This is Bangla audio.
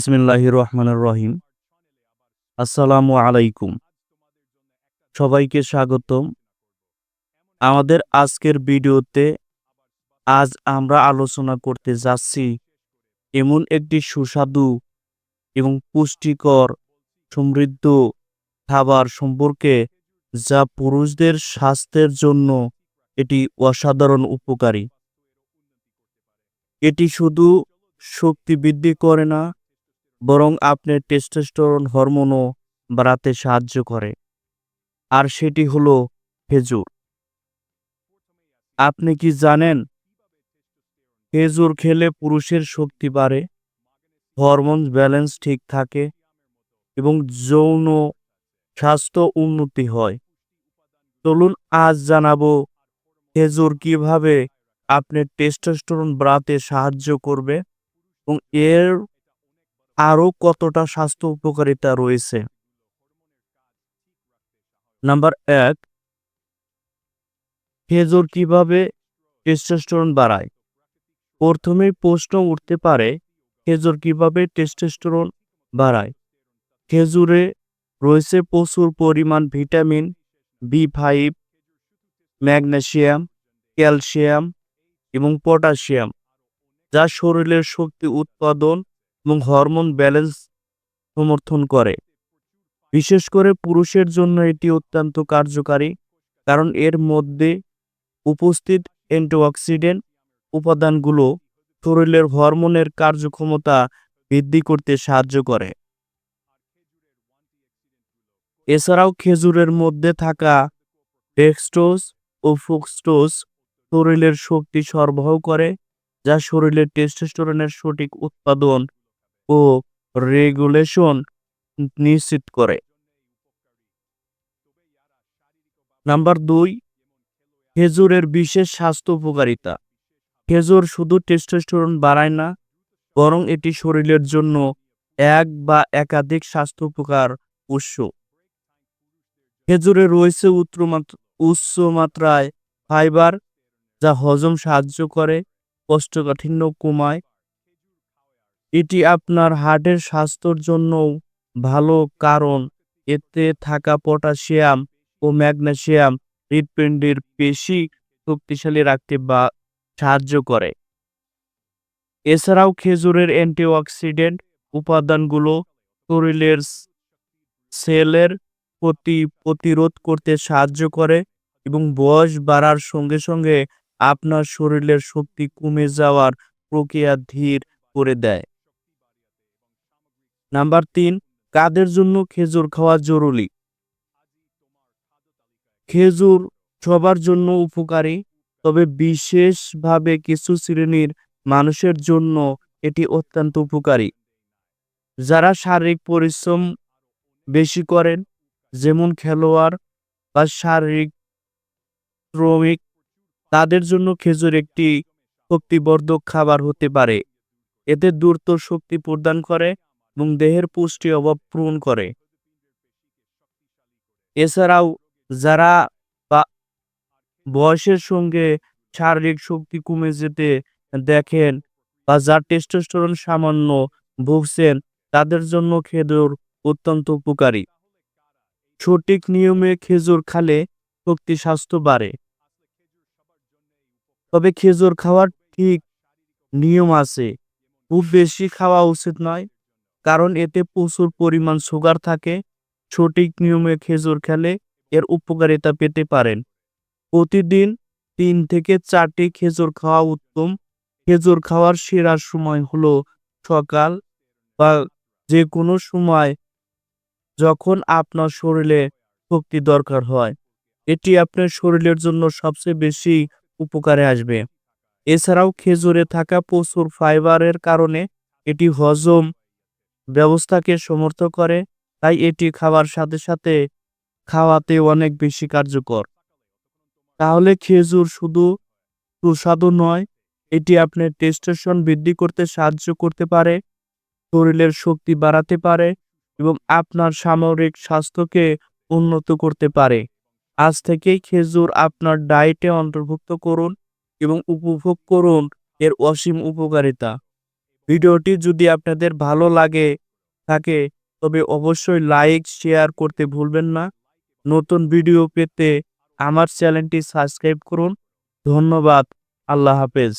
বিসমিল্লাহ রহমানুর রহিম আসসালামু আলাইকুম। সবাইকে স্বাগতম। আমাদের আজকের ভিডিওতে আজ আমরা আলোচনা করতে যাচ্ছি এমন একটি সুস্বাদু এবং পুষ্টিকর সমৃদ্ধ খাবার সম্পর্কে যা পুরুষদের স্বাস্থ্যের জন্য এটি অসাধারণ উপকারী। এটি শুধু শক্তি বৃদ্ধি করে না বরং আপনার টেস্টোস্টেরন হরমোনও বাড়াতে সাহায্য করে। আর সেটি হলো খেজুর। আপনি কি জানেন, খেজুর খেলে পুরুষের শক্তি বাড়ে হরমোন ব্যালেন্স ঠিক থাকে এবং যৌন স্বাস্থ্য উন্নতি হয়। চলুন আজ জানাব খেজুর কীভাবে আপনার টেস্টোস্টেরন বাড়াতে সাহায্য করবে এবং এর আরও কতটা স্বাস্থ্য উপকারিতা রয়েছে? নাম্বার এক, খেজুর কীভাবে টেস্টোস্টেরন বাড়ায়? প্রথমেই প্রশ্ন উঠতে পারে, খেজুর কীভাবে টেস্টোস্টেরন বাড়ায়? খেজুরে রয়েছে প্রচুর পরিমাণ vitamin B five magnesium, calcium এবং পটাশিয়াম যা শরীরের শক্তি উৎপাদন এবং হরমোন ব্যালেন্স সমর্থন করে। বিশেষ করে পুরুষের জন্য এটি অত্যন্ত কার্যকারী, কারণ এর মধ্যে উপস্থিত অ্যান্টিঅক্সিডেন্ট উপাদানগুলো শরীরের হরমোনের কার্যক্ষমতা বৃদ্ধি করতে সাহায্য করে। এছাড়াও খেজুরের মধ্যে থাকা ডেক্সটোজ ও ফ্রুক্টোজ শরীরের শক্তি সরবরাহ করে, যা শরীরের টেস্টোস্টেরনের সঠিক উৎপাদন ও রেগুলেশন নিশ্চিত করে। নাম্বার দুই, খেজুরের বিশেষ স্বাস্থ্য উপকারিতা। খেজুর শুধু টেস্টোস্টেরন বাড়ায় না, বরং এটি শরীরের জন্য এক বা একাধিক স্বাস্থ্য উপকার উৎস। খেজুরে রয়েছে উচ্চ মাত্রায় ফাইবার, যা হজম সাহায্য করে, কোষ্ঠকাঠিন্য কমায় এটি আপনার হার্টের স্বাস্থ্যর জন্যও ভালো কারণ। এতে থাকা পটাশিয়াম ও ম্যাগনেসিয়াম হৃৎপিণ্ডের পেশি শক্তিশালী রাখতে বা সাহায্য করে। এছাড়াও খেজুরের অ্যান্টিঅক্সিডেন্ট উপাদানগুলো শরীরের সেলের প্রতি প্রতিরোধ করতে সাহায্য করে এবং বয়স বাড়ার সঙ্গে সঙ্গে আপনার শরীরের শক্তি কমে যাওয়ার প্রক্রিয়া ধীর করে দেয়। নাম্বার তিন, কাদের জন্য খেজুর খাওয়া জরুরি? খেজুর সবার জন্য উপকারী, তবে বিশেষভাবে কিছু শ্রেণির মানুষের জন্য এটি অত্যন্ত উপকারী। যারা শারীরিক পরিশ্রম বেশি করেন, যেমন খেলোয়াড় বা শারীরিক শ্রমিক, তাদের জন্য খেজুর একটি শক্তিবর্ধক খাবার হতে পারে। এতে দ্রুত শক্তি প্রদান করে এবং দেহের পুষ্টি অভাব পূরণ করে। এছাড়াও যারা বা বয়সের সঙ্গে শারীরিক শক্তি কমে যেতে দেখেন বা যার টেস্টোস্টেরন সামান্য ভুগছেন, তাদের জন্য খেজুর অত্যন্ত উপকারী। সঠিক নিয়মে খেজুর খালে শক্তি স্বাস্থ্য বাড়ে। তবে খেজুর খাওয়ার ঠিক নিয়ম আছে। খুব বেশি খাওয়া উচিত নয়। কারণ এতে প্রচুর পরিমাণ সুগার থাকে, সঠিক নিয়মে খেজুর খেলে এর উপকারিতা পেতে পারেন। প্রতিদিন তিন থেকে চারটি খেজুর খাওয়া উত্তম। খেজুর খাওয়ার সেরা সময় হলো সকাল বা যে কোনো সময় যখন আপনার শরীরে শক্তি দরকার হয়। এটি আপনার শরীরের জন্য সবচেয়ে বেশি উপকারে আসবে। এছাড়াও খেজুরে থাকা প্রচুর ফাইবারের কারণে এটি হজম ব্যবস্থাকে সমর্থ করে, তাই এটি খাওয়ার সাথে সাথে খাওয়াতে অনেক বেশি কার্যকর। তাহলে খেজুর শুধু সুস্বাদু নয়, এটি আপনার টেস্টেশন বৃদ্ধি করতে সাহায্য করতে পারে, শরীরের শক্তি বাড়াতে পারে এবং আপনার সামরিক স্বাস্থ্যকে উন্নত করতে পারে। আজ থেকেই খেজুর আপনার ডায়েটে অন্তর্ভুক্ত করুন এবং উপভোগ করুন, এর অসীম উপকারিতা। ভিডিওটি যদি আপনাদের ভালো লাগে, থাকে, তবে অবশ্যই লাইক, শেয়ার করতে ভুলবেন না। নতুন ভিডিও পেতে আমার চ্যানেলটি সাবস্ক্রাইব করুন। ধন্যবাদ। আল্লাহ হাফেজ।